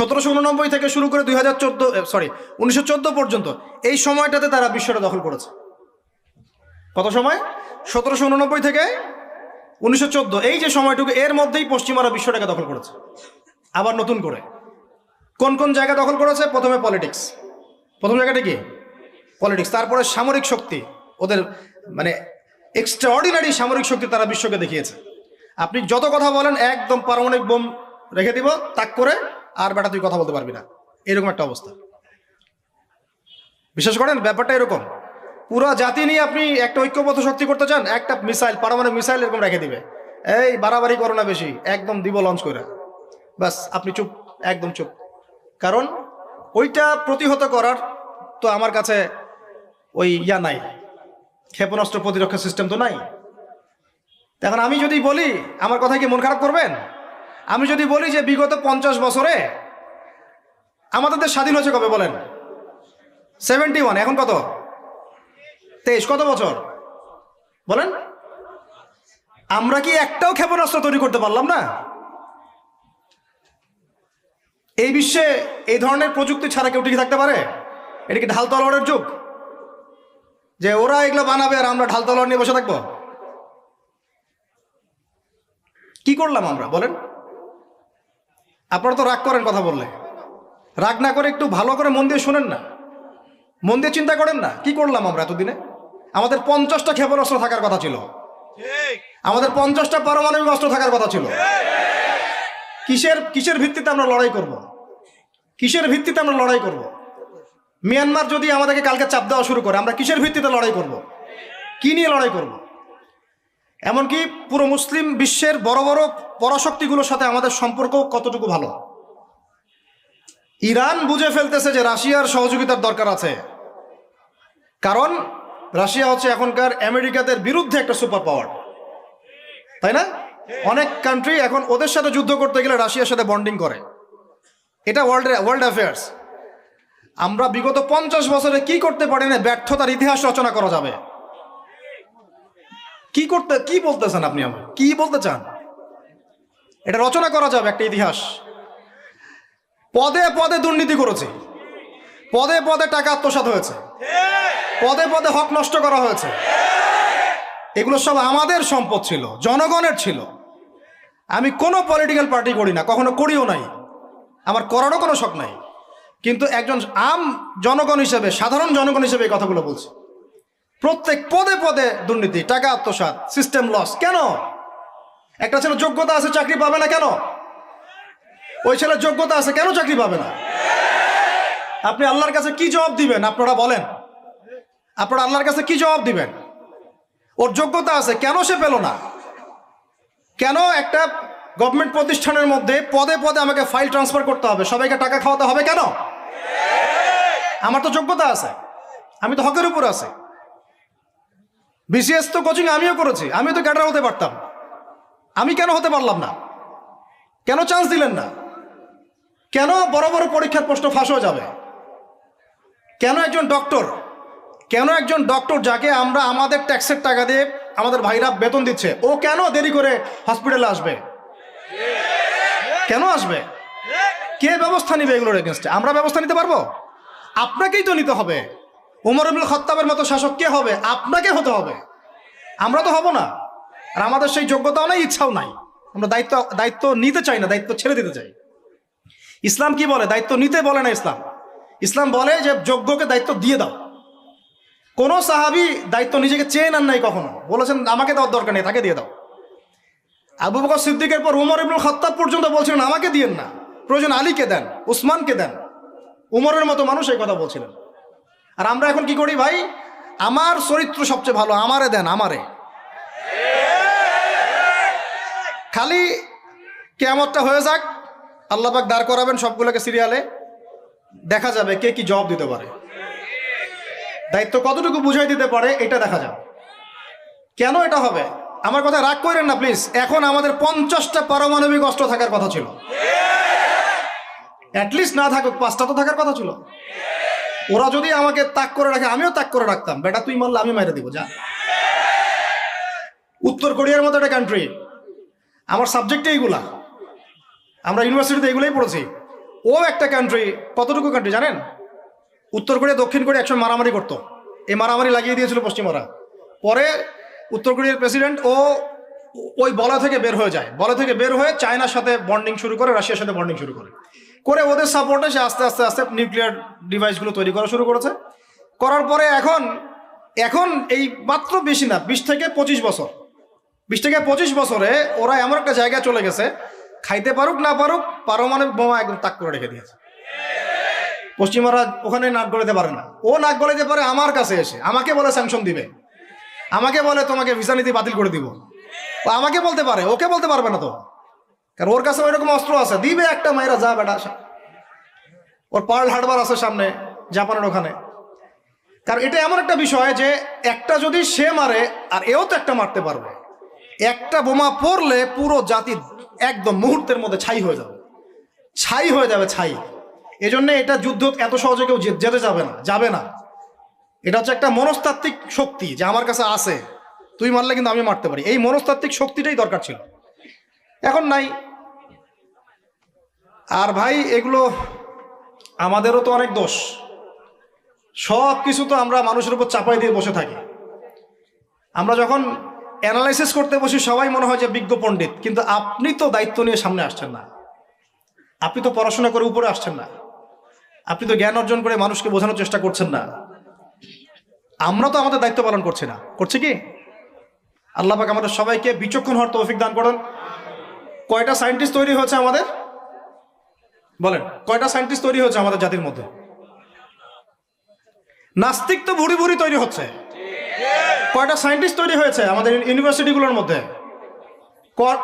সতেরোশো উননব্বই থেকে শুরু করে দুই হাজার চোদ্দ সরি উনিশশো চোদ্দ পর্যন্ত এই সময়টাতে তারা বিশ্বটা দখল করেছে। কত সময়? সতেরোশো উননব্বই থেকে উনিশশো চোদ্দ, এই যে সময়টুকু, এর মধ্যেই পশ্চিমারা বিশ্বটাকে দখল করেছে। আবার নতুন করে। কোন কোন জায়গা দখল করেছে? প্রথমে পলিটিক্স প্রথম জায়গাটা কি? পলিটিক্স তারপরে সামরিক শক্তি। ওদের মানে এক্সট্রাঅর্ডিনারি সামরিক শক্তি তারা বিশ্বকে দেখিয়েছে। আপনি যত কথা বলেন, একদম পারমাণবিক বোম রেখে দিব, তাক করে আর বেটা তুই কথা বলতে পারবি না। এরকম একটা অবস্থা। বিশ্বাস করেন, ব্যাপারটা এরকম। পুরো জাতি নিয়ে আপনি একটা ঐক্যবদ্ধ শক্তি করতে চান, একটা মিসাইল, পারমাণবিক মিসাইল এরকম রেখে দিবে। এই বাড়াবাড়ি করো না বেশি, একদম দিব লঞ্চ করে বাস আপনি চুপ, একদম চুপ। কারণ ওইটা প্রতিহত করার তো আমার কাছে ওই ইয়া নাই। ক্ষেপণাস্ত্র প্রতিরক্ষা সিস্টেম তো নাই। এখন আমি যদি বলি, আমার কথা কি মন খারাপ করবেন? আমি যদি বলি যে বিগত পঞ্চাশ বছরে আমাদের দেশ স্বাধীন হয়েছে কবে বলেন? সেভেন্টি ওয়ান এখন কত? তেইশ, কত বছর? বলেন। আমরা কি একটাও ক্ষেপণাস্ত্র তৈরি করতে পারলাম না? এই বিশ্বে এই ধরনের প্রযুক্তি ছাড়া কেউ টিকে থাকতে পারে? এটা কি ঢাল তলোয়ারের যুগ? যে ওরা এগুলো বানাবে আর আমরা ঢাল তলোয়ার নিয়ে বসে থাকব? কি করলাম আমরা? বলেন। আপনারা তো রাগ করেন কথা বললে। রাগ না করে একটু ভালো করে মন দিয়ে শোনেন না মন দিয়ে চিন্তা করেন না, কি করলাম আমরা এতদিনে আমাদের পঞ্চাশটা ক্ষেপণাস্ত্র থাকার কথা ছিল আমাদের পঞ্চাশটা পারমাণবিক অস্ত্র থাকার কথা ছিল কিসের কিসের ভিত্তিতে আমরা লড়াই করব। কিসের ভিত্তিতে আমরা লড়াই করব। মিয়ানমার যদি আমাদেরকে কালকে চাপ দেওয়া শুরু করে, আমরা কিসের ভিত্তিতে লড়াই করব। কি নিয়ে লড়াই করব। এমনকি পুরো মুসলিম বিশ্বের বড় বড় পরাশক্তিগুলোর সাথে আমাদের সম্পর্ক কতটুকু ভালো ইরান বুঝে ফেলতেছে যে রাশিয়ার সহযোগিতার দরকার আছে। কারণ রাশিয়া হচ্ছে এখনকার আমেরিকাদের বিরুদ্ধে একটা সুপার পাওয়ার। তাই না? অনেক কান্ট্রি এখন ওদের সাথে যুদ্ধ করতে গেলে রাশিয়ার সাথে বন্ডিং করে। এটা ওয়ার্ল্ড ওয়ার্ল্ড অ্যাফেয়ার্স আমরা বিগত পঞ্চাশ বছরে কি করতে পারি না ব্যর্থতার ইতিহাস রচনা করা যাবে। কি করতে কি বলতেছেন আপনি আমার কি বলতে চান? এটা রচনা করা যাবে একটা ইতিহাস। পদে পদে দুর্নীতি করেছে। পদে পদে টাকা আত্মসাৎ হয়েছে। পদে পদে হক নষ্ট করা হয়েছে। এগুলো সব আমাদের সম্পদ ছিল, জনগণের ছিল। আমি কোনো পলিটিক্যাল পার্টি করি না, কখনো করিও নাই। আমার করারও কোনো শখ নাই। কিন্তু একজন আম জনগণ হিসেবে, সাধারণ জনগণ হিসেবে এই কথাগুলো বলছি। প্রত্যেক পদে পদে দুর্নীতি, টাকা আত্মসাৎ সিস্টেম লস কেন? একটা ছেলে যোগ্যতা আছে, চাকরি পাবে না কেন? ওই ছেলের যোগ্যতা আছে, কেন চাকরি পাবে না? আপনি আল্লাহর কাছে কি জবাব দিবেন? আপনারা বলেন। আপনারা আল্লাহর কাছে কি জবাব দিবেন? ওর যোগ্যতা আছে, কেন সে পেল না? কেন একটা গভর্নমেন্ট প্রতিষ্ঠানের মধ্যে পদে পদে আমাকে ফাইল ট্রান্সফার করতে হবে? সবাইকে টাকা খাওয়াতে হবে কেন? আমার তো যোগ্যতা আছে। আমি তো হকের উপর আছে। বিসিএস তো কোচিং আমিও করেছি। আমিও তো ক্যাডার হতে পারতাম। আমি কেন হতে পারলাম না? কেন চান্স দিলেন না? কেন বড় বড় পরীক্ষার প্রশ্ন ফাঁস হয়ে যাবে? কেন একজন ডক্টর কেন একজন ডক্টর যাকে আমরা আমাদের ট্যাক্সের টাকা দিয়ে আমাদের ভাইরা বেতন দিচ্ছে? ও কেন দেরি করে হসপিটালে আসবে? কেন আসবে? কে ব্যবস্থা নিবে এগুলোর এগেনস্টে আমরা ব্যবস্থা নিতে পারব? আপনাকেই তো নিতে হবে। উমর ইবুল খত্তাবের মতো শাসক কে হবে? আপনাকে হতে হবে। আমরা তো হব না। আর আমাদের সেই যোগ্যতাও নাই, ইচ্ছাও নাই। আমরা দায়িত্ব দায়িত্ব নিতে চাই না, দায়িত্ব ছেড়ে দিতে চাই। ইসলাম কি বলে? দায়িত্ব নিতে বলে না ইসলাম। ইসলাম বলে যে যোগ্যকে দায়িত্ব দিয়ে দাও। কোনো সাহাবি দায়িত্ব নিজেকে চেয়ে নেন নাই কখনো। বলেছেন, আমাকে দেওয়ার দরকার নেই, তাকে দিয়ে দাও। আবু বকর সিদ্দিকের পর উমর ইবনুল খত্তাব পর্যন্ত বলছিলেন, আমাকে দিয়েন না। প্রয়োজন আলীকে দেন, উসমানকে দেন। উমরের মতো মানুষ এই কথা বলছিলেন। আর আমরা এখন কি করি ভাই? আমার চরিত্র সবচেয়ে ভালো, আমারে দেন, আমারে। খালি কেমতটা হয়ে যাক আল্লাপাক দাঁড় করাবেন সবগুলোকে সিরিয়ালে দেখা যাবে কে কি জবাব দিতে পারে। দায়িত্ব কতটুকু বুঝাই দিতে পারে, এটা দেখা যাবে। কেন এটা হবে? আমার কথা রাগ করেন না প্লিজ এখন আমাদের পঞ্চাশটা পারমাণবিক অস্ত্র থাকার কথা ছিল। অ্যাটলিস্ট না থাকুক, পাঁচটা তো থাকার কথা ছিল। ওরা যদি আমাকে তাক করে রাখে, আমিও তাক করে রাখতাম। বেটা, তুই মারলে আমি মেরে দিব, যা। উত্তর কোরিয়ার মতো একটা কান্ট্রি আমার সাবজেক্টে এইগুলা। আমরা ইউনিভার্সিটিতে এগুলোই পড়েছি। ও একটা কান্ট্রি কতটুকু কান্ট্রি জানেন? উত্তর কোরিয়া, দক্ষিণ কোরিয়া একসময় মারামারি করতো। এই মারামারি লাগিয়ে দিয়েছিল পশ্চিমারা। পরে উত্তর কোরিয়ার প্রেসিডেন্ট ও ওই বলা থেকে বের হয়ে যায়। বলা থেকে বের হয়ে চায়নার সাথে বন্ডিং শুরু করে, রাশিয়ার সাথে বন্ডিং শুরু করে। করে ওদের সাপোর্টে সে আস্তে আস্তে আস্তে নিউক্লিয়ার ডিভাইসগুলো তৈরি করা শুরু করেছে। করার পরে এখন এখন এই মাত্র বেশি না, বিশ থেকে পঁচিশ বছর। বিশ থেকে পঁচিশ বছরে ওরা এমন একটা জায়গায় চলে গেছে খাইতে পারুক, না পারুক, পারমাণবিক বোমা একদম তাক করে রেখে দিয়েছে। পশ্চিমারা ওখানে নাক গলাতে পারে না। ও নাক গলাতে পারে, আমার কাছে এসে। আমাকে বলে স্যাংশন দিবে। আমাকে বলে তোমাকে ভিসা নীতি বাতিল করে দিব। আমাকে বলতে পারে, ওকে বলতে পারবে না তো। কারণ ওর কাছে ওইরকম অস্ত্র আছে। দিবে একটা মায়েরা যা বেটা ওর পার্ল হারবার আছে সামনে, জাপানের ওখানে। কারণ এটা এমন একটা বিষয় যে একটা যদি সে মারে, আর এও তো একটা মারতে পারবে। একটা বোমা পড়লে পুরো জাতি একদম মুহূর্তের মধ্যে ছাই হয়ে যাবে। ছাই হয়ে যাবে, ছাই। এজন্য এটা যুদ্ধ এত সহজে কেউ যেতে যাবে না যাবে না। এটা হচ্ছে একটা মনস্তাত্ত্বিক শক্তি যে আমার কাছে আছে। তুই মারলে কিন্তু আমি মারতে পারি। এই মনস্তাত্ত্বিক শক্তিটাই দরকার ছিল। এখন নাই। আর ভাই, এগুলো আমাদেরও তো অনেক দোষ। সব কিছু তো আমরা মানুষের উপর চাপাই দিয়ে বসে থাকি। আমরা যখন অ্যানালাইসিস করতে বসে সবাই মনে হয় যে বিজ্ঞ পণ্ডিত, কিন্তু আপনি তো দায়িত্ব নিয়ে সামনে আসছেন না। আপনি তো পড়াশোনা করে উপরে আসছেন না। আপনি তো জ্ঞান অর্জন করে মানুষকে বোঝানোর চেষ্টা করছেন না। আমরা তো আমাদের দায়িত্ব পালন করছি না। করছে কি? আল্লাহ পাক আমাদের সবাইকে বিচক্ষণ হওয়ার তৌফিক দান করেন। কয়টা সায়েন্টিস্ট তৈরি হয়েছে আমাদের? বলেন, কয়টা সায়েন্টিস্ট তৈরি হয়েছে আমাদের জাতির মধ্যে? নাস্তিক তো ভুড়ি ভুড়ি তৈরি হচ্ছে। কয়টা সায়েন্টিস্ট তৈরি হয়েছে আমাদের ইউনিভার্সিটিগুলোর মধ্যে?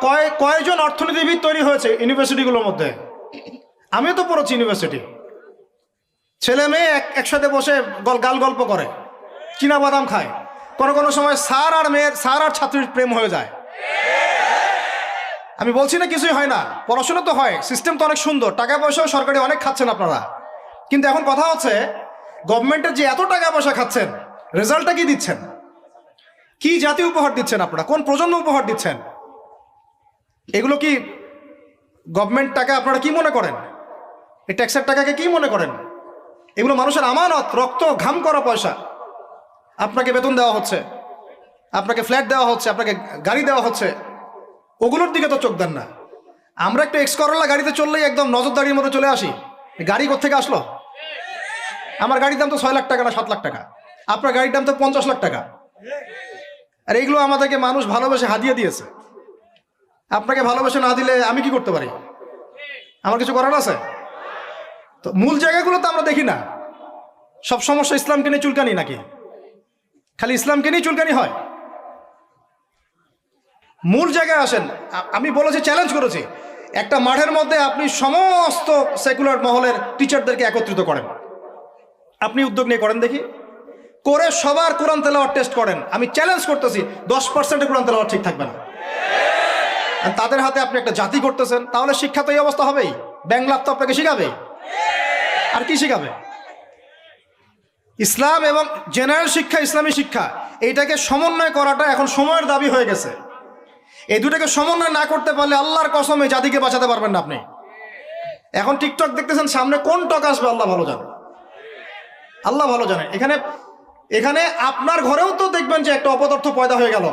কয় কয়জন অর্থনীতিবিদ তৈরি হয়েছে ইউনিভার্সিটিগুলোর মধ্যে? আমিও তো পড়েছি ইউনিভার্সিটি। ছেলে মেয়ে এক, একসাথে বসে গল, গাল গল্প করে, চীনা বাদাম খায়। কোনো কোনো সময় স্যার আর মেয়ের, স্যার আর ছাত্রীর প্রেম হয়ে যায়। আমি বলছি না কিছুই হয় না, পড়াশোনা তো হয়, সিস্টেম তো অনেক সুন্দর, টাকা পয়সাও সরকারি অনেক খাচ্ছেন আপনারা। কিন্তু এখন কথা হচ্ছে, গভর্নমেন্টের যে এত টাকা পয়সা খাচ্ছেন রেজাল্টটা কি দিচ্ছেন? কি জাতি উপহার দিচ্ছেন আপনারা? কোন প্রজন্ম উপহার দিচ্ছেন? এগুলো কি গভর্নমেন্ট টাকা আপনারা কি মনে করেন? এই ট্যাক্সের টাকাকে কি মনে করেন? এগুলো মানুষের আমানত, রক্ত, ঘাম করা পয়সা। আপনাকে বেতন দেওয়া হচ্ছে, আপনাকে ফ্ল্যাট দেওয়া হচ্ছে, আপনাকে গাড়ি দেওয়া হচ্ছে। ওগুলোর দিকে তো চোখ দেন না। আমরা একটু এক্স করলা গাড়িতে চললেই একদম নজরদারির মতো চলে আসি। গাড়ি কোথেকে আসলো? আমার গাড়ির দাম তো ছয় লাখ টাকা না সাত লাখ টাকা। আপনার গাড়ির দাম তো পঞ্চাশ লাখ টাকা। আর এইগুলো আমাদেরকে মানুষ ভালোবেসে হাদিয়ে দিয়েছে। আপনাকে ভালোবেসে না দিলে আমি কি করতে পারি? আমার কিছু করার আছে? তো মূল জায়গাগুলো তো আমরা দেখি না। সব সমস্যা ইসলামকে নিয়ে চুলকানি নাকি? খালি ইসলামকে নিয়ে চুলকানি হয়? মূল জায়গায় আসেন আমি বলেছি চ্যালেঞ্জ করেছি। একটা মাঠের মধ্যে আপনি সমস্ত সেকুলার মহলের টিচারদেরকে একত্রিত করেন। আপনি উদ্যোগ নিয়ে করেন দেখি। করে সবার কোরআন তেলাওয়ার টেস্ট করেন। আমি চ্যালেঞ্জ করতেছি, দশ পার্সেন্টের কোরআন তেলাওয়ার ঠিক থাকবে না। তাদের হাতে আপনি একটা জাতি করতেছেন, তাহলে শিক্ষা তো এই অবস্থা হবেই। ব্যাংলাপ তো আপনাকে শিখাবে। আর কি শিখাবে? ইসলাম এবং জেনারেল শিক্ষা, ইসলামী শিক্ষা, এইটাকে সমন্বয় করাটা এখন সময়ের দাবি হয়ে গেছে। এই দুটাকে সমন্বয় না করতে পারলে আল্লাহর কসম এই জাতিকে বাঁচাতে পারবেন না আপনি। এখন টিকটক দেখতেছেন, সামনে কোন টক আসবে, আল্লাহ ভালো জানে। আল্লাহ ভালো জানে। এখানে এখানে আপনার ঘরেও তো দেখবেন যে একটা অপদার্থ পয়দা হয়ে গেল।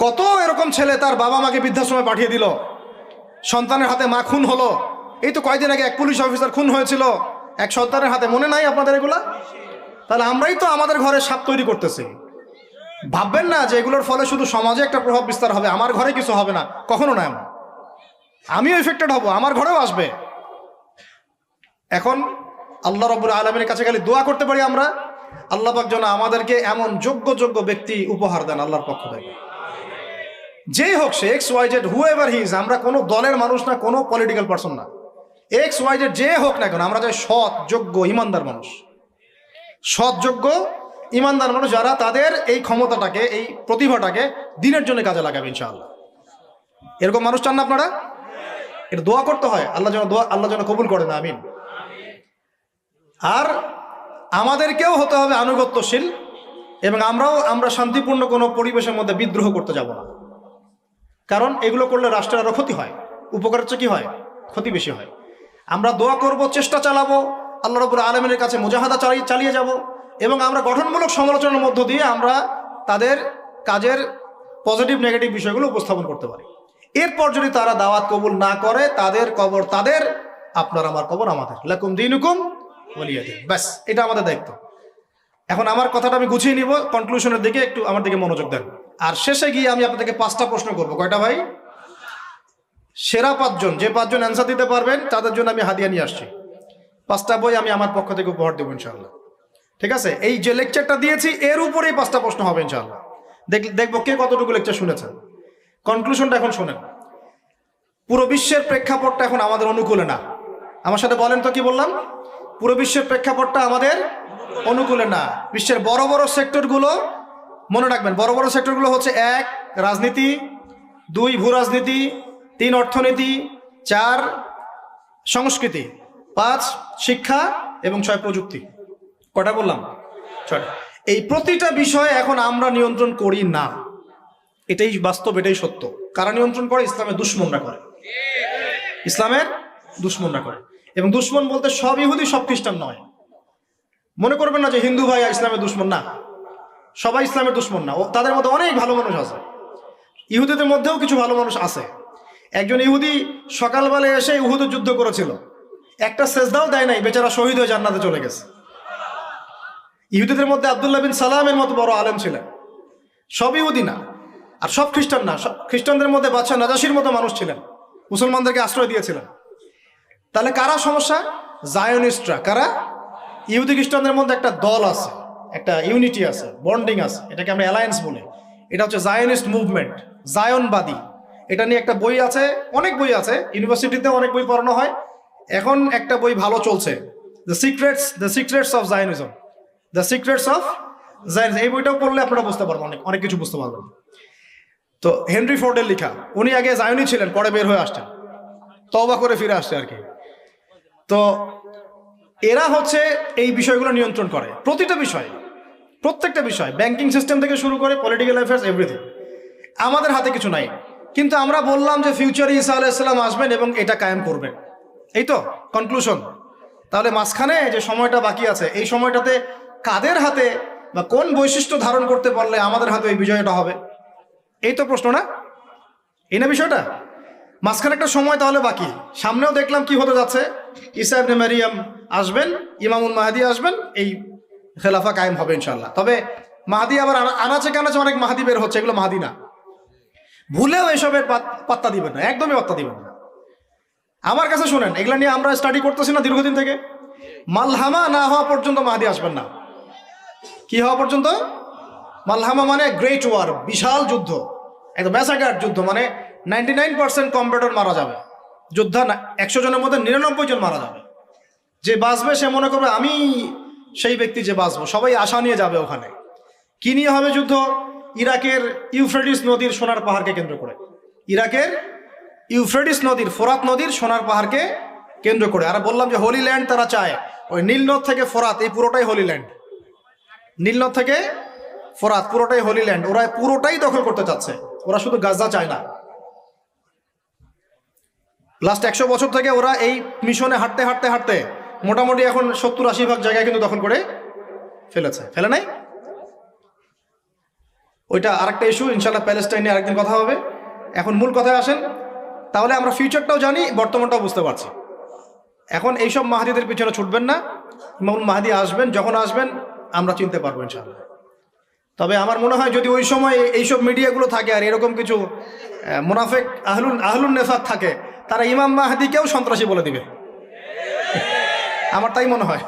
কত এরকম ছেলে তার বাবা মাকে বৃদ্ধাশ্রমে পাঠিয়ে দিল। সন্তানের হাতে মা খুন হলো। এই তো কয়দিন আগে এক পুলিশ অফিসার খুন হয়েছিল। এক সন্তানের হাতে মনে নাই আপনাদের এগুলা? তাহলে আমরাই তো আমাদের ঘরে সাপ তৈরি করতেছি। ভাববেন না যে এগুলোর ফলে শুধু সমাজে একটা প্রভাব বিস্তার হবে, আমার ঘরে কিছু হবে না। কখনো না আমিও এফেক্টেড হব, আমার ঘরেও আসবে। এখন আল্লাহ রব্বুল আলমের কাছে খালি দোয়া করতে পারি আমরা? আল্লাহ পাক যেন আমাদেরকে এমন যোগ্য যোগ্য ব্যক্তি উপহার দেন আল্লাহর পক্ষ থেকে। যেই হোক সে X Y Z whoever his আমরা কোনো দলের মানুষ না, কোনো পলিটিক্যাল পার্সন না। এক্স ওয়াই জেড যে হোক না কেন, আমরা যাই সৎ, যোগ্য, ইমানদার মানুষ। সৎ, যোগ্য, ইমানদার মানুষ যারা তাদের এই ক্ষমতাটাকে, এই প্রতিভাটাকে দিনের জন্য কাজে লাগাবে ইনশাআল্লাহ। এরকম মানুষ চান না আপনারা? এটা দোয়া করতে হয়। আল্লাহ যেন দোয়া, আল্লাহ যেন কবুল করে না, আমিন। আর আমাদেরকেও হতে হবে আনুগত্যশীল এবং আমরাও, আমরা শান্তিপূর্ণ কোনো পরিবেশের মধ্যে বিদ্রোহ করতে যাব না। কারণ এগুলো করলে রাষ্ট্রের আরও ক্ষতি হয়। উপকার হচ্ছে কি হয়? ক্ষতি বেশি হয়। আমরা দোয়া করব, চেষ্টা চালাবো, আল্লাহ রবুল আলমের কাছে মুজাহাদা চালিয়ে চালিয়ে যাব এবং আমরা গঠনমূলক সমালোচনার মধ্য দিয়ে আমরা তাদের কাজের পজিটিভ, নেগেটিভ বিষয়গুলো উপস্থাপন করতে পারি। এরপর যদি তারা দাওয়াত কবুল না করে, তাদের কবর তাদের, আপনার আমার কবর আমাদের। লাকুম দিন হুকুম বলিয়ে দিন ব্যাস, এটা আমাদের দায়িত্ব। এখন আমার কথাটা আমি গুছিয়ে নিব কনক্লুশনের দিকে একটু আমার দিকে মনোযোগ দেন। আর শেষে গিয়ে আমি আপনাদেরকে পাঁচটা প্রশ্ন করব। কয়টা ভাই? সেরা পাঁচজন, যে পাঁচজন অ্যান্সার দিতে পারবেন, তাদের জন্য আমি হাদিয়া নিয়ে আসছি। পাঁচটা বই আমি আমার পক্ষ থেকে উপহার দেবো ইনশাল্লাহ ঠিক আছে? এই যে লেকচারটা দিয়েছি, এর উপরেই পাঁচটা প্রশ্ন হবে ইনশাল্লাহ দেখ, দেখব কে কতটুকু লেকচার শুনেছেন। কনক্লুশনটা এখন শোনেন। পুরো বিশ্বের প্রেক্ষাপটটা এখন আমাদের অনুকূলে না। আমার সাথে বলেন তো কি বললাম? পুরো বিশ্বের প্রেক্ষাপটটা আমাদের অনুকূলে না। বিশ্বের বড় বড় সেক্টরগুলো মনে রাখবেন, বড় বড় সেক্টরগুলো হচ্ছে এক, রাজনীতি, দুই ভূ রাজনীতি তিন, অর্থনীতি, চার, সংস্কৃতি, পাঁচ, শিক্ষা এবং ছয়, প্রযুক্তি। কটা বললাম? ছয়টা। এই প্রতিটা বিষয়ে এখন আমরা নিয়ন্ত্রণ করি না। এটাই বাস্তব, এটাই সত্য। কারা নিয়ন্ত্রণ করে? ইসলামের দুশ্মনরা করে। ইসলামের দুশ্মনরা করে। এবং দুশ্মন বলতে সব ইহুদি, সব খ্রিস্টান নয়। মনে করবেন না যে হিন্দু ভাই ইসলামের দুশ্মন, না। সবাই ইসলামের দুশ্মন না। তাদের মধ্যে অনেক ভালো মানুষ আছে। ইহুদিদের মধ্যেও কিছু ভালো মানুষ আছে। একজন ইহুদি সকালবেলায় এসে ইহুদ যুদ্ধ করেছিল। একটা সেজদাও দেয় নাই, বেচারা শহীদ হয়ে জান্নাতে চলে গেছে। ইহুদিদের মধ্যে আবদুল্লাহ বিন সালামের মতো বড় আলেম ছিলেন। সব ইহুদি না, আর সব খ্রিস্টান না। সব খ্রিস্টানদের মধ্যে বাচ্চা নাজাসির মতো মানুষ ছিলেন। মুসলমানদেরকে আশ্রয় দিয়েছিলেন। তাহলে কারা সমস্যা? জায়নিস্টরা কারা? ইহুদি খ্রিস্টানদের মধ্যে একটা দল আছে, একটা ইউনিটি আছে বন্ডিং আছে, এটাকে আমরা অ্যালায়েন্স বলি। এটা হচ্ছে জায়নিস্ট মুভমেন্ট জায়নবাদী এটা নিয়ে একটা বই আছে, অনেক বই আছে ইউনিভার্সিটিতে অনেক বই পড়ানো হয়। এখন একটা বই ভালো চলছে the secrets the secrets of Zionism the secrets of Zionism এই বইটাও পড়লে আপনারা বুঝতে পারবেন, অনেক অনেক কিছু বুঝতে পারবেন। তো হেনরি ফোর্ডের লেখা, উনি আগে জায়নি ছিলেন, পরে বের হয়ে আসছেন। তবা করে ফিরে আসছে আর কি। তো এরা হচ্ছে এই বিষয়গুলো নিয়ন্ত্রণ করে। প্রতিটা বিষয়, প্রত্যেকটা বিষয় ব্যাংকিং সিস্টেম থেকে শুরু করে পলিটিক্যাল অ্যাফেয়ার্স এভরিথিং আমাদের হাতে কিছু নাই। কিন্তু আমরা বললাম যে ফিউচারে ইসা আলাইসাল্লাম আসবেন এবং এটা কায়েম করবেন। এই তো কনক্লুশন তাহলে মাঝখানে যে সময়টা বাকি আছে, এই সময়টাতে কাদের হাতে বা কোন বৈশিষ্ট্য ধারণ করতে পারলে আমাদের হাতে এই বিজয়টা হবে? এই তো প্রশ্ন না? এই না বিষয়টা? মাঝখানে একটা সময় তাহলে বাকি। সামনেও দেখলাম কি হতে যাচ্ছে। ইসা ইবনে মারিয়াম আসবেন, ইমামুল মাহাদি আসবেন, এই খেলাফা কায়েম হবে ইনশাল্লাহ তবে মাহাদি আবার আনা- আনাচে কানাচে অনেক মাহাদি বের হচ্ছে, এগুলো মাহাদি না। ভুলেও এসবের পাত্তা দিবেন না, একদমই পাত্তা দিবেন না। আমার কাছে শুনেন, এগুলা নিয়ে আমরা স্টাডি করতেছি না দীর্ঘদিন থেকে। মালহামা না হওয়া পর্যন্ত মাহাদি আসবেন না। কি হওয়া পর্যন্ত? মালহামা মানে গ্রেট ওয়ার বিশাল যুদ্ধ। একদম ম্যাসাগার যুদ্ধ মানে নাইনটি নাইন পার্সেন্ট কম্পিউটার মারা যাবে। যোদ্ধা না, একশো জনের মধ্যে নিরানব্বই জন মারা যাবে। যে বাঁচবে সে মনে করবে, আমি সেই ব্যক্তি যে বাঁচবো। সবাই আশা নিয়ে যাবে ওখানে। কি নিয়ে হবে যুদ্ধ? ইরাকের ইউফ্রেডিস নদীর সোনার পাহাড়কে কেন্দ্র করে। ইরাকের ইউফ্রেডিস নদীর, ফোরাত নদীর সোনার পাহাড়কে কেন্দ্র করে। আর বললাম যে হোলি ল্যান্ড তারা চায়। ওই নীলনদ থেকে ফোরাত, এই পুরোটাই হোলি ল্যান্ড নীলনদ থেকে ফোরাত, পুরোটাই হোলি ল্যান্ড ওরা পুরোটাই দখল করতে চাচ্ছে। ওরা শুধু গাজা চায় না। লাস্ট একশো বছর থেকে ওরা এই মিশনে হাঁটতে হাঁটতে হাঁটতে মোটামুটি এখন সত্তর আশি ভাগ জায়গায় কিন্তু দখল করে ফেলেছে। ফেলে নাই? ওইটা আরেকটা ইস্যু ইনশাল্লাহ প্যালেস্টাইন আরেকদিন কথা হবে। এখন মূল কথায় আসেন, তাহলে আমরা ফিউচারটাও জানি, বর্তমানটাও বুঝতে পারছি। এখন এইসব মাহাদিদের পিছনে ছুটবেন না ইমামুল মাহাদি আসবেন, যখন আসবেন, আমরা চিনতে পারব ইনশাল্লাহ তবে আমার মনে হয় যদি ওই সময় এইসব মিডিয়াগুলো থাকে আর এরকম কিছু মুনাফেক আহলুন আহলুন নেফাক থাকে তারা ইমাম মাহাদিকেও সন্ত্রাসী বলে দিবে। আমার তাই মনে হয়।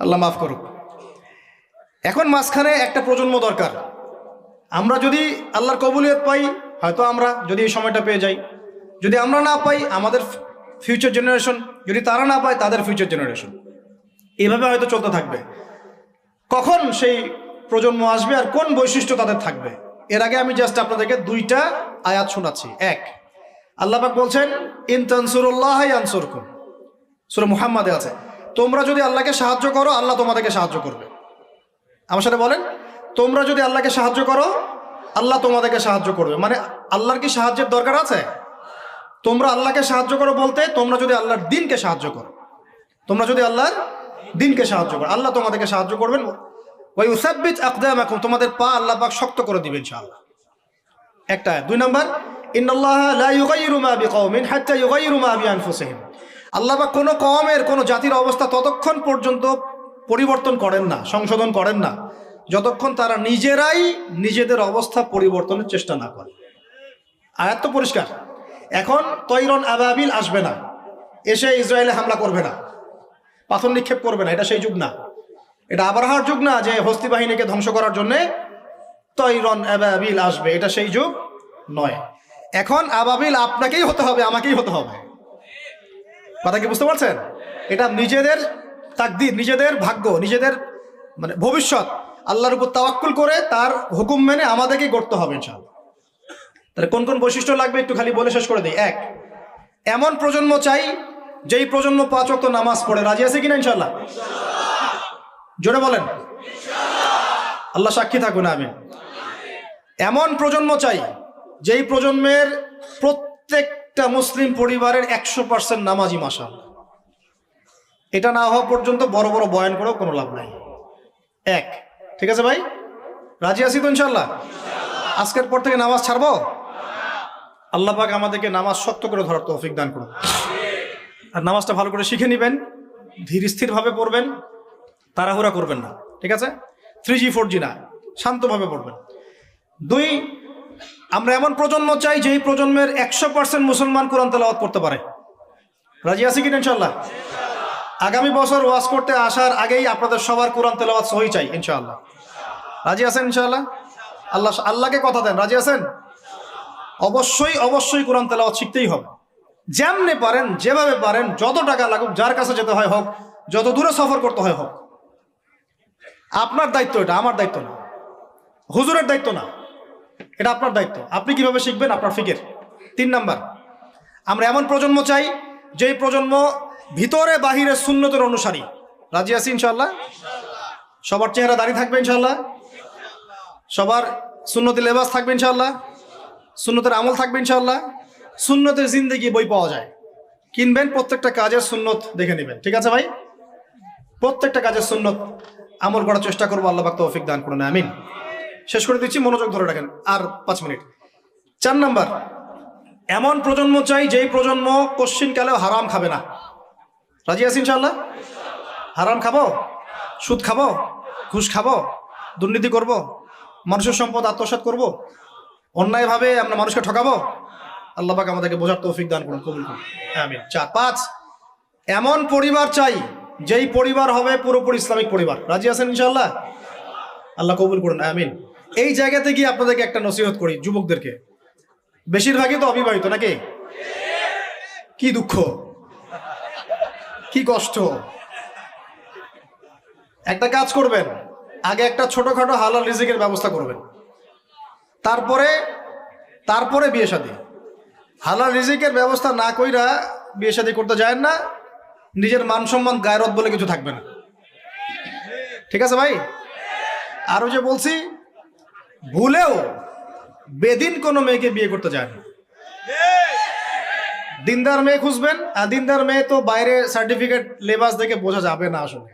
আল্লাহ মাফ করুক। এখন মাঝখানে একটা প্রজন্ম দরকার। আমরা যদি আল্লাহর কবুলিয়ত পাই, হয়তো আমরা যদি এই সময়টা পেয়ে যাই। যদি আমরা না পাই, আমাদের ফিউচার জেনারেশন যদি তারা না পায়, তাদের ফিউচার জেনারেশন এভাবে হয়তো চলতে থাকবে। কখন সেই প্রজন্ম আসবে আর কোন বৈশিষ্ট্য তাদের থাকবে? এর আগে আমি জাস্ট আপনাদেরকে দুইটা আয়াত শোনাচ্ছি। এক আল্লাপাক বলছেন, ইন তানসুরুল্লাহ আনসুরকুম সুরে মুহাম্মাদে আছে। তোমরা যদি আল্লাহকে সাহায্য করো, আল্লাহ তোমাদেরকে সাহায্য করবে। আমার সাথে বলেন, তোমরা যদি আল্লাহকে সাহায্য করো, আল্লাহ তোমাদেরকে সাহায্য করবে। মানে আল্লাহর কি সাহায্যের দরকার আছে? তোমরা আল্লাহকে সাহায্য করো বলতে, তোমরা যদি আল্লাহর দিনকে সাহায্য করো। তোমরা যদি আল্লাহর দিনকে সাহায্য করো, আল্লাহ তোমাদেরকে সাহায্য করবেন। ওই উসাব্বিত আকদাম এখন তোমাদের পা আল্লাহ পাক শক্ত করে দিবেন ইনশাআল্লাহ। একটা দুই নম্বর ইন্নাল্লাহ লা ইউগাইয়িরু মা বিকওমিন হাত্তা ইউগাইয়িরু মা বিআনফুসিহিম। আল্লাহ পাক কোনো কওমের, কোনো জাতির অবস্থা ততক্ষণ পর্যন্ত পরিবর্তন করেন না, সংশোধন করেন না। যতক্ষণ তারা নিজেরাই নিজেদের অবস্থা পরিবর্তনের চেষ্টা না করে। আয়াত তো পরিষ্কার। এখন তৈরন আবাবিল আসবে না। এসে ইসরায়েলে হামলা করবে না। পাথর নিক্ষেপ করবে না, এটা সেই যুগ না। এটা আবরাহার যুগ না যে হস্তি বাহিনীকে ধ্বংস করার জন্যে তৈরন আবাবিল আসবে, এটা সেই যুগ নয়। এখন আবাবিল আপনাকেই হতে হবে, আমাকেই হতে হবে। কথা কি বুঝতে পারছেন? এটা নিজেদের তাকদির, নিজেদের ভাগ্য, নিজেদের মানে ভবিষ্যৎ, আল্লাহর উপর তাওয়াক্কুল করে তার হুকুম মেনে আমাদেরকেই গড়তে হবে ইনশাআল্লাহ। তাহলে কোন কোন বৈশিষ্ট্য লাগবে একটু খালি বলে শেষ করে দিই। এক, এমন প্রজন্ম চাই যেই প্রজন্ম পাঁচ ওয়াক্ত নামাজ পড়ে। রাজি আছে কিনা ইনশাল্লাহ জোরে বলেন। আল্লাহ সাক্ষী থাকুন আমি এমন প্রজন্ম চাই যেই প্রজন্মের প্রত্যেকটা মুসলিম পরিবারের একশো পার্সেন্ট নামাজি মাসাল এটা না হওয়া পর্যন্ত বড় বড় বয়ান করেও কোনো লাভ নাই। এক। ঠিক আছে ভাই? রাজি আছি তো ইনশাল্লাহ আজকের পর থেকে নামাজ ছাড়বো? আল্লাহ পাক আমাদেরকে নামাজ শক্ত করে ধরার তৌফিক দান করুন। আর নামাজটা ভালো করে শিখে নেবেন, ধীর স্থিরভাবে পড়বেন, তাড়াহুড়া করবেন না। ঠিক আছে? থ্রি জি ফোর জি না, শান্তভাবে পড়বেন। দুই আমরা এমন প্রজন্ম চাই যেই প্রজন্মের একশো পার্সেন্ট মুসলমান কোরআন তেলাওয়াত করতে পারে। রাজি আছে কিনা ইনশাল্লাহ আগামী বছর ওয়াজ করতে আসার আগেই আপনাদের সবার কোরআন তেলাওয়াত সহি চাই ইনশাআল্লাহ। রাজি আছেন ইনশাআল্লাহ? আল্লাহ আল্লাহকে কথা দেন। রাজি আছেন? অবশ্যই অবশ্যই কোরআন তেলাওয়াত শিখতেই হবে। যেমনে পারেন, যেভাবে পারেন, যত টাকা লাগুক, যার কাছে যেতে হয় হোক, যত দূরে সফর করতে হয় হোক। আপনার দায়িত্ব এটা, আমার দায়িত্ব না। হুজুরের দায়িত্ব না। এটা আপনার দায়িত্ব। আপনি কীভাবে শিখবেন? আপনার ফিকের। তিন নাম্বার, আমরা এমন প্রজন্ম চাই, যেই প্রজন্ম ভিতরে বাহিরে শূন্যতের অনুসারী। রাজি আছি ইনশাল্লাহ সবার চেহারা দাঁড়িয়ে থাকবে ইনশাল্লাহ সবার সুন্নতি লেবাস থাকবে ইনশাল্লাহ সুন্নতের আমল থাকবে ইনশাল্লাহ সুন্নতের জিন্দগি বই পাওয়া যায়। কিনবেন, প্রত্যেকটা কাজের সুন্নত দেখে নেবেন। ঠিক আছে ভাই? প্রত্যেকটা কাজের সুন্নত আমল করার চেষ্টা করব, আল্লাহ তৌফিক দান করুন, আমিন। শেষ করে দিচ্ছি, মনোযোগ ধরে রাখেন। আর পাঁচ মিনিট। চার নাম্বার, এমন প্রজন্ম চাই যেই প্রজন্ম কোশ্চিনকালেও হারাম খাবে না। রাজি আছি ইনশাল্লাহ হারাম খাব? সুদ খাব? ঘুষ খাব? দুর্নীতি করব? মানুষের সম্পদ আত্মসাৎ করব? অন্যায়ভাবে আমরা মানুষকে ঠকাবো? আল্লাহ পাক আমাদেরকে বোঝার তৌফিক দান করুন, কবুল করুন। আমিন। চার, পাঁচ, এমন পরিবার চাই যেই পরিবার হবে পুরোপুরি ইসলামিক পরিবার। রাজি আছেন ইনশাল্লাহ আল্লাহ কবুল করুন, আমিন। এই জায়গাতে গিয়ে আপনাদেরকে একটা নসিহত করি যুবকদেরকে। বেশিরভাগই তো অবিবাহিত নাকি? কি দুঃখ। কি কষ্ট। একটা কাজ করবেন, আগে একটা ছোটখাটো হালাল রিজিকের ব্যবস্থা করবেন। তারপরে তারপরে বিয়ে শাদী। হালাল রিজিকের ব্যবস্থা না কইরা বিয়ে শাদী করতে যায় না, নিজের মান সম্মান গায়রত বলে কিছু থাকবে না। ঠিক আছে ভাই? আরও যে বলছি ভুলেও বেদিন কোনো মেয়েকে বিয়ে করতে যায় না। দিনদার মেয়ে খুঁজবেন আর দিনদার মেয়ে তো বাইরে সার্টিফিকেট লেবাস দেখে বোঝা যাবে না আসলে।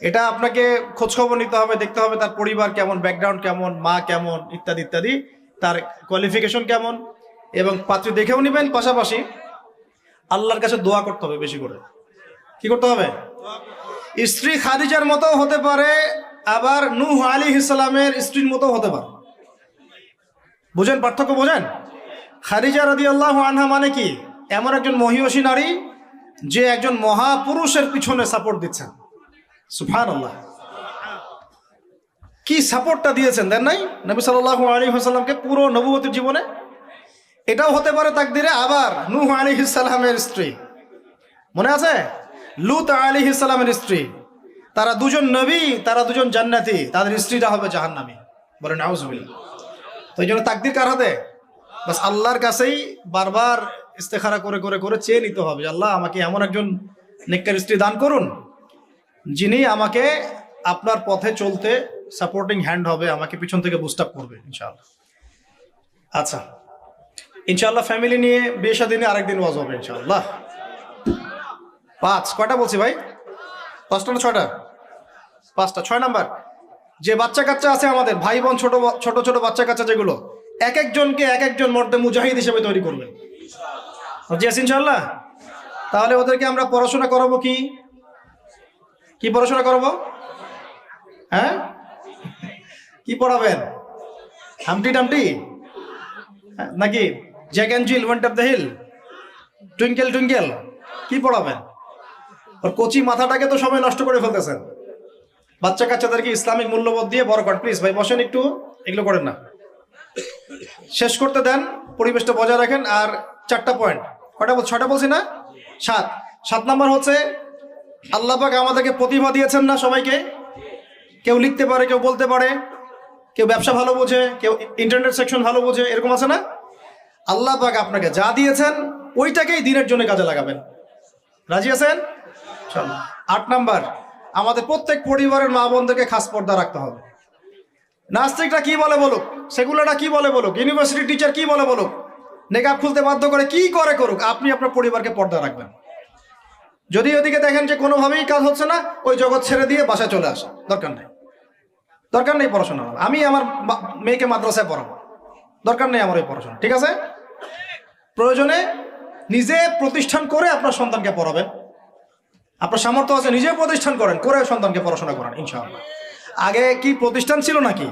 এটা আপনাকে খোঁজখবর নিতে হবে দেখতে হবে তার পরিবার কেমন ব্যাকগ্রাউন্ড কেমন মা কেমন ইত্যাদি ইত্যাদি। তার কোয়ালিফিকেশন কেমন এবং পাত্রী দেখেও নেবেন পাশাপাশি আল্লাহর কাছে দোয়া করতে হবে বেশি করে। কি করতে হবে। স্ত্রী খাদিজার মতো হতে পারে আবার নূহ আলী ইসলামের স্ত্রীর মতো হতে পারে। বুঝেন পার্থক্য বোঝেন? খারিজা রাদি আল্লাহ আনহা মানে কি? এমন একজন মহিষী নারী যে একজন মহাপুরুষের পিছনে সাপোর্ট দিচ্ছেন সুফান আল্লাহ কি সাপোর্টটা দিয়েছেন, দেন নাই? নবী সাল্লাহ আলী হাসাল্লামকে পুরো নবুবতীর জীবনে? এটাও হতে পারে তাকদিরে আবার নূহ আলী ইসালামের স্ত্রী। মনে আছে? লুত আলী ইসালামের স্ত্রী। তারা দুজন নবী, তারা দুজন জান্নাতি, তাদের স্ত্রীরা হবে জাহান্নামী। বলেন আউজবিল্লা তো এই জন্য তাকদির কার হাতে? বাস আল্লাহর কাছেই বারবার ইস্তেখারা করে করে করে চেয়ে নিতে হবে আল্লাহ আমাকে এমন একজন নেককার স্ত্রী দান করুন, যিনি আমাকে আপনার পথে চলতে সাপোর্টিং হ্যান্ড হবে, আমাকে পিছন থেকে বুস্ট আপ করবে, ইনশাআল্লাহ। আচ্ছা ইনশাআল্লাহ ফ্যামিলি নিয়ে বিয়ে শাদী নিয়ে আরেকদিন ওয়াজ হবে, ইনশাআল্লাহ। পাঁচ, কয়টা বলছি ভাই? পাঁচটা না ছয়টা? পাঁচটা ছয় নাম্বার। যে বাচ্চা কাচ্চা আছে আমাদের ভাই বোন ছোট ছোট ছোট বাচ্চা কাচ্চা যেগুলো এক একজনকে এক একজন মর্দে মুজাহিদ হিসেবে তৈরি আছে ইনশাআল্লাহ? তাহলে ওদেরকে আমরা পড়াশোনা করাবো কি? কি পড়াশোনা করাবো? হ্যাঁ? কি পড়াবেন? Humpty dumpty? হ্যাঁ, নাকি? Jack and Jill went off the hill? Twinkle twinkle কি পড়াবেন? ওর কচি মাথাটাকে তো সবাই নষ্ট করে ফেলতেছেন। বাচ্চা কাচ্চাদেরকে ইসলামিক মূল্যবোধ দিয়ে বড় করেন। প্লিজ ভাই, বসেন একটু, এগুলো করেন না। শেষ করতে দেন, পরিবেশটা বজায় রাখেন। আর চারটা পয়েন্ট কটা ছটা বলছি না? সাত। সাত নাম্বার হচ্ছে, আল্লাহ পাক আমাদেরকে প্রতিভা দিয়েছেন না সবাইকে? কেউ লিখতে পারে, কেউ বলতে পারে। কেউ ব্যবসা ভালো বোঝে, কেউ ইন্টারনেট সেকশন ভালো বোঝে, এরকম আছে না? আল্লাহ পাক আপনাকে যা দিয়েছেন, ওইটাকেই দিনের জন্য কাজে লাগাবেন। রাজি আছেন? চলো। আট নাম্বার। আমাদের প্রত্যেক পরিবারের মা বোনদেরকে খাস পর্দা রাখতে হবে। নাস্তিকরা কি বলে বলুক? সেগুলোটা কি বলে বলুক? ইউনিভার্সিটি টিচার কি বলে বলুক? নেকাব খুলতে বাধ্য করে কি করে করুক? আপনি আপনার পরিবারকে পর্দা রাখবেন। যদি ওদিকে দেখেন যে কোনোভাবেই কাজ হচ্ছে না, ওই জগৎ ছেড়ে দিয়ে বাসায় চলে আসা। দরকার নেই। দরকার নেই পড়াশোনা আমি আমার মেয়েকে মাদ্রাসায় পড়াবো। দরকার নেই আমার ওই পড়াশোনা। ঠিক আছে? প্রয়োজনে নিজে প্রতিষ্ঠান করে আপনার সন্তানকে পড়াবেন। আপনার সামর্থ্য আছে নিজে প্রতিষ্ঠান করেন, করে সন্তানকে পড়াশোনা করেন, ইনশাআল্লাহ। আগে কি প্রতিষ্ঠান ছিল নাকি?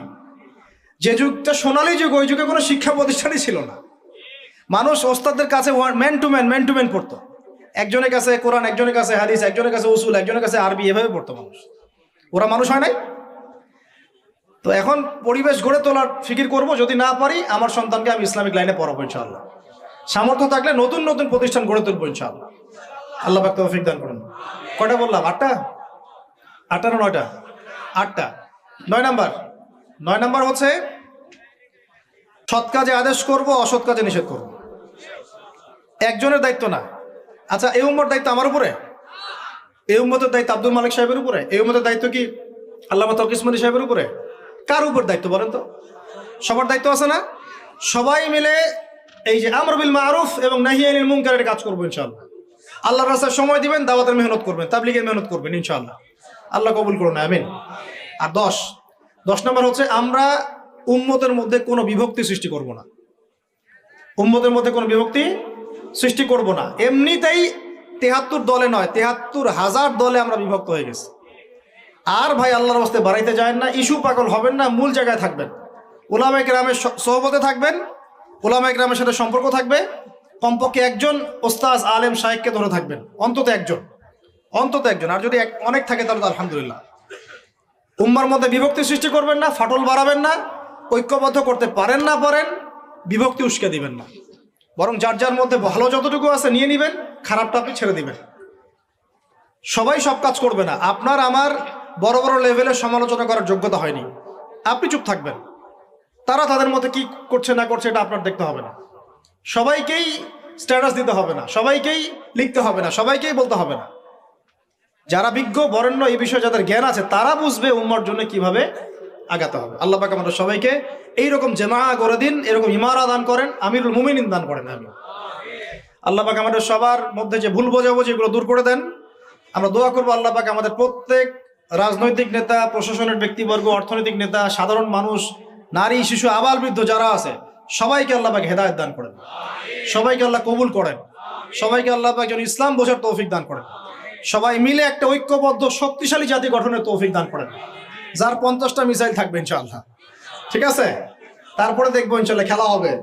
যে যুগটা সোনালি যুগ, ওই যুগে কোনো শিক্ষা প্রতিষ্ঠানই ছিল না। মানুষ ওস্তাদের কাছে man to man man to man পড়তো। একজনের কাছে কোরআন, একজনের কাছে হাদিস, একজনের কাছে উসুল, একজনের কাছে আরবি, এভাবে পড়তো মানুষ। ওরা মানুষ হয় নাই? তো এখন পরিবেশ গড়ে তোলার ফিকির করব, যদি না পারি, আমার সন্তানকে আমি ইসলামিক লাইনে পড়াবো, ইনশাআল্লাহ। সামর্থ্য থাকলে নতুন নতুন প্রতিষ্ঠান গড়ে তুলবো, ইনশাআল্লাহ। আল্লাহ পাক তৌফিক দান করুন। কটা বললাম? আটটা? আটটা না নয়টা? আটটা। নয় নাম্বার? নয় নাম্বার হচ্ছে, সৎ কাজে আদেশ করব, অসৎ কাজে নিষেধ করব। একজনের দায়িত্ব না। আচ্ছা এই উম্মর দায়িত্ব আমার উপরে? এই উম্মতের দায়িত্ব আব্দুল মালিক সাহেবের উপরে? এই উম্মতের দায়িত্ব কি আল্লাহ তকিসমনি সাহেবের উপরে? কার উপর দায়িত্ব বলেন তো? সবার দায়িত্ব আছে না? সবাই মিলে এই যে আমর বিল মারুফ এবং নাহিয়ানিল মুনকারের কাজ করব ইনশাআল্লাহ। আল্লাহর রাস্তায় সময় দিবেন, দাওয়াতের মেহনত করবেন, তাবলিগের মেহনত করবেন, ইনশাআল্লাহ। আল্লাহ কবুল করুন, আমিন। আর দশ দশ নম্বর হচ্ছে আমরা উম্মতের মধ্যে কোনো বিভক্তি সৃষ্টি করব না। উম্মতের মধ্যে কোনো বিভক্তি সৃষ্টি করব না। এমনিতেই তেহাত্তর দলে নয়, তেহাত্তর হাজার দলে আমরা বিভক্ত হয়ে গেছি। আর ভাই, আল্লাহর বাস্তে বাড়াইতে যায় না, ইস্যু পাগল হবেন না, মূল জায়গায় থাকবেন। ওলামা গ্রামের সহবতে থাকবেন ওলামা গ্রামের সাথে সম্পর্ক থাকবে কমপক্ষে একজন ওস্তাজ আলেম শাহেককে ধরে থাকবেন। অন্তত একজন। অন্তত একজন। আর যদি অনেক থাকে তাহলে আলহামদুলিল্লাহ। উম্মার মধ্যে বিভক্তি সৃষ্টি করবেন না, ফাটল বাড়াবেন না, ঐক্যবদ্ধ করতে পারেন না পারেন, বিভক্তি উস্কে দিবেন না। বরং যার যার মধ্যে ভালো যতটুকু আছে নিয়ে নিবেন, খারাপটা আপনি ছেড়ে দিবেন। সবাই সব কাজ করবে না। আপনার, আমার বড় বড় লেভেলের সমালোচনা করার যোগ্যতা হয়নি। আপনি চুপ থাকবেন। তারা তাদের মধ্যে কি করছে না করছে এটা আপনার দেখতে হবে না। সবাইকেই স্ট্যাটাস দিতে হবে না, সবাইকেই লিখতে হবে না, সবাইকেই বলতে হবে না। যারা বিজ্ঞ, বরেণ্য এই বিষয়ে যাদের জ্ঞান আছে, তারা বুঝবে উম্মার জন্য কীভাবে আগাতে হবে। আল্লাহ পাক আমাদের সবাইকে এইরকম জেমা করে দিন, এরকম ইমারা দান করেন, আমিরুল মুমিনিন দান করেন আমি আল্লাহ পাক আমাদের সবার মধ্যে যে ভুল বোঝাবুঝি, এগুলো দূর করে দেন। আমরা দোয়া করব আল্লাহ পাক আমাদের প্রত্যেক রাজনৈতিক নেতা, প্রশাসনের ব্যক্তিবর্গ, অর্থনৈতিক নেতা, সাধারণ মানুষ, নারী, শিশু, আবাল বৃদ্ধ যারা আছে সবাইকে আল্লাহ হেদায়ত দান করেন। সবাইকে আল্লাহ কবুল করেন। সবাইকে আল্লাহ একজন ইসলাম বোঝার তৌফিক দান করেন। সবাই মিলে একটা ঐক্যবদ্ধ, শক্তিশালী জাতি গঠনের তৌফিক দান করেন। যার পঞ্চাশটা মিসাইল থাকবে ইনশাআল্লাহ। ঠিক আছে? তারপরে দেখব ইনশাল্লাহ খেলা হবে।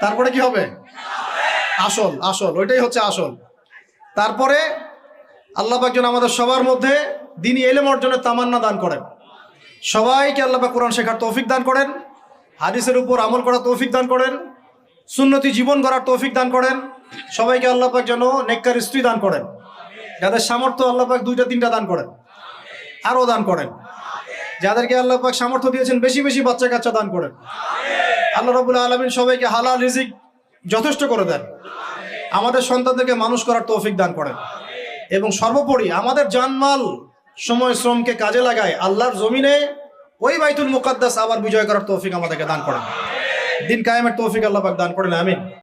তারপরে কি হবে? আসল আসল, ওইটাই হচ্ছে আসল। তারপরে আল্লাহ একজন আমাদের সবার মধ্যে দিনই এলেম অর্জনের তামান্না দান করেন। সবাইকে আল্লাহ কোরআন শেখার তৌফিক দান করেন। হাদিসের উপর আমল করার তৌফিক দান করেন, সুন্নতি জীবন করার তৌফিক দান করেন, সবাইকে আল্লাহ পাক যেন নেককার স্ত্রী দান করেন, যাদের সামর্থ্য আল্লাহ পাক দুইটা তিনটা দান করেন, আরও দান করেন। যাদেরকে আল্লাহ পাক সামর্থ্য দিয়েছেন, বেশি বেশি বাচ্চা কাচ্চা দান করেন। আল্লাহ রবুল্লা আলমিন সবাইকে হালাল রিজিক যথেষ্ট করে দেন। আমাদের সন্তানদেরকে মানুষ করার তৌফিক দান করেন। এবং সর্বোপরি আমাদের জানমাল সময় শ্রমকে কাজে লাগায় আল্লাহর জমিনে ওই বাইতুল মুকাদ্দাস আবার বিজয় করার তৌফিক আমাদেরকে দান করেন। দিন কায়েমের তৌফিক আল্লাহ পাক দান করেন, আমিন।